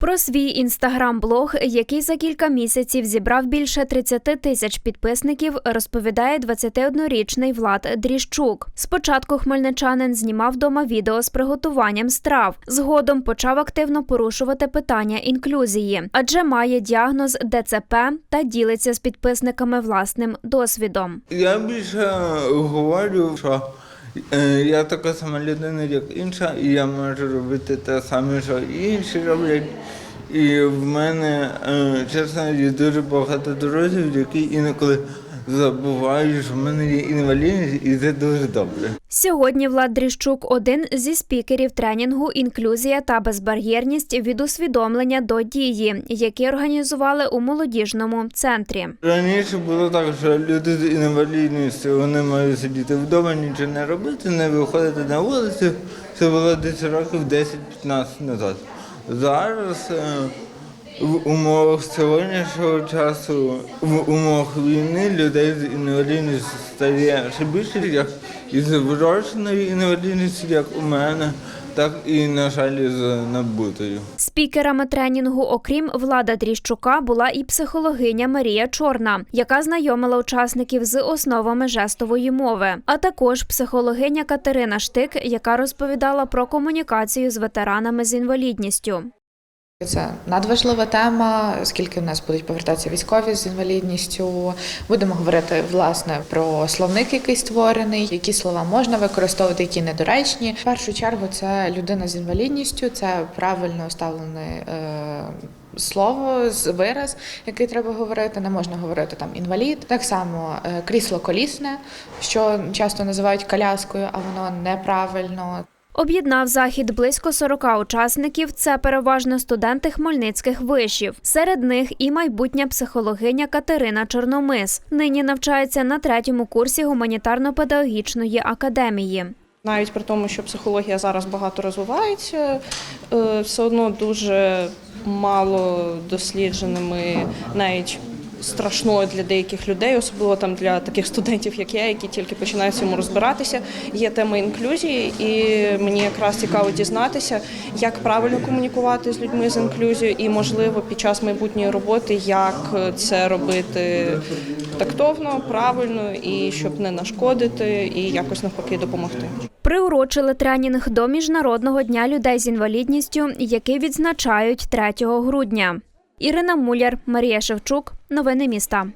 Про свій інстаграм-блог, який за кілька місяців зібрав більше 30 тисяч підписників, розповідає 21-річний Влад Дріщук. Спочатку хмельничанин знімав дома відео з приготуванням страв. Згодом почав активно порушувати питання інклюзії, адже має діагноз ДЦП та ділиться з підписниками власним досвідом. Я більше говорю, що я така сама людина, як інша, і я можу робити те саме, що інші роблять. І в мене, е, чесно, є дуже багато друзів, які інколи забувають, що в мене є інвалідність, і це дуже добре. Сьогодні Влад Дріщук один зі спікерів тренінгу Інклюзія та безбар'єрність від усвідомлення до дії, які організували у молодіжному центрі. Раніше було так, що люди з інвалідністю вони мають сидіти вдома, нічого не робити, не виходити на вулицю. Це було десь років 10-15 назад. Зараз е, в умовах сьогоднішнього часу, в умовах війни людей з інвалідністю стає ще більше, як із вродженою інвалідністю, як у мене, так і, на жаль, з набутою. Спікерами тренінгу, окрім Влада Дріщука, була і психологиня Марія Чорна, яка знайомила учасників з основами жестової мови, а також психологиня Катерина Штик, яка розповідала про комунікацію з ветеранами з інвалідністю. Це надважлива тема, оскільки в нас будуть повертатися військові з інвалідністю. Будемо говорити власне про словник, який створений, які слова можна використовувати, які недоречні. В першу чергу це людина з інвалідністю, це правильно ставлене е, слово з вираз, який треба говорити. Не можна говорити там інвалід. Так само е, крісло колісне, що часто називають коляскою, а воно неправильно. Об'єднав захід близько 40 учасників. Це переважно студенти хмельницьких вишів. Серед них і майбутня психологиня Катерина Чорномис. Нині навчається на третьому курсі гуманітарно-педагогічної академії. Навіть при тому, що психологія зараз багато розвивається, е, все одно дуже мало дослідженими, навіть страшною для деяких людей, особливо там для таких студентів, як я, які тільки починають цьому розбиратися. Є тема інклюзії, і мені якраз цікаво дізнатися, як правильно комунікувати з людьми з інклюзією, і можливо під час майбутньої роботи, як це робити тактовно, правильно і щоб не нашкодити, і якось навпаки допомогти. Приурочили тренінг до Міжнародного дня людей з інвалідністю, який відзначають 3 грудня. Ірина Муляр, Марія Шевчук. Новини міста.